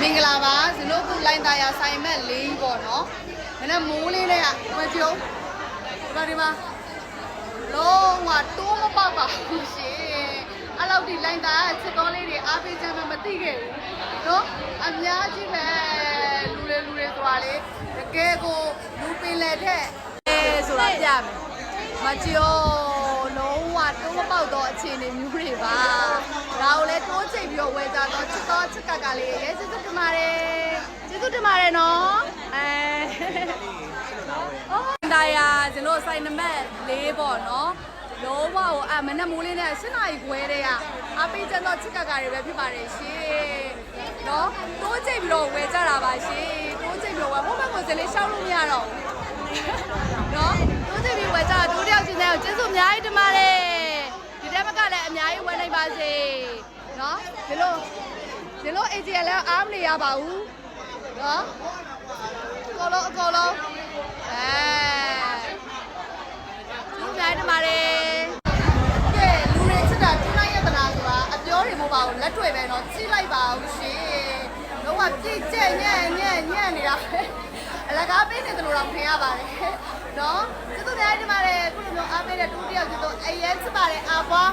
မင်္ဂလာပါဇနိုးကူလိုင်းတာယာဆိုင်မက်လေးပေါ့နော်မနေ့မိုးလေးနဲ့ကမကြုံဒီပါဒီမှာလုံးဝတိုးမပေါက်ပါဘူးရှင်အဲ့လောက်ဒီလိုင်းတာချစ်တော်လေးတွေအားပေးချမ်းမှမသိခဲ့ဘူးနော်အများကြီးပဲလူတွေလူတွေဆိုတာလေတကယ်ကိုလူပင်လက်ထက်အဲဆိုတာပြမယ်မကြုံလုံးဝတိုးမပေါက်တော့အခြေအနေမျိုးတွေပါဒါကိုလည်းတိုးချိန်ပြီးတော့ဝယ်ကြတော့ချ စ်တော်ချစ်ကကလေးရဲစစ်စစ်တင်ပါတယ်ကျေးဇူးတင်ပါတယ်နော်အဲအော်ဒါယာကျွန်တော်ဆိုင်နံပါတ်၄ပေါ့နော်လောဘကိုအမနဲ့မိုးလေးနဲ့၈နာရီခွဲတည်းကအပိကျန်တော့ချစ်ကကတွေပဲဖြစ်ပါတယ်ရှင်နော်တိုးချိန်ပြီးတော့ဝယ်ကြတာပါရှင်တိုးချိန်ပြီးတော့ဝယ်ဘုမကိုစလေးရှောက်လို့မရတော့ဘူးနော်တိုးချိန်ပြီးဝယ်ကြတာတိုးတယောက်ချင်းတဲ့ကိုကျေးဇူးအများကြီးတင်ပါတယ်ဒီတက်မကလည်းအများကြီးဝယ်နိုင်ပါစေနော်ဒီလို ဒီလို AGL လည်းအားမနေရပါဘူးနော်အကုန်လုံးအကုန်လုံးအဲကျေးဇူးအများကြီးတင်ပါတယ်ကဲလူတွေချစ်တာကျွမ်းရတနာဆိုတာအပြောတွေမဟုတ်ပါဘူးလက်တွေ့ပဲเนาะကြည့်လိုက်ပါဦးရှင်တော့ကပြည့်ကျက်ညံ့ညံ့ညံ့နေတာပဲအလကားပေးနေတယ်လို့တော့ခင်ရပါတယ်เนาะကျေးဇူးအများကြီးတင်ပါတယ်ခုလိုမျိုးအားပေးတဲ့တူတယောက်ကျေးဇူးအရင်ချစ်ပါတယ်အာပွား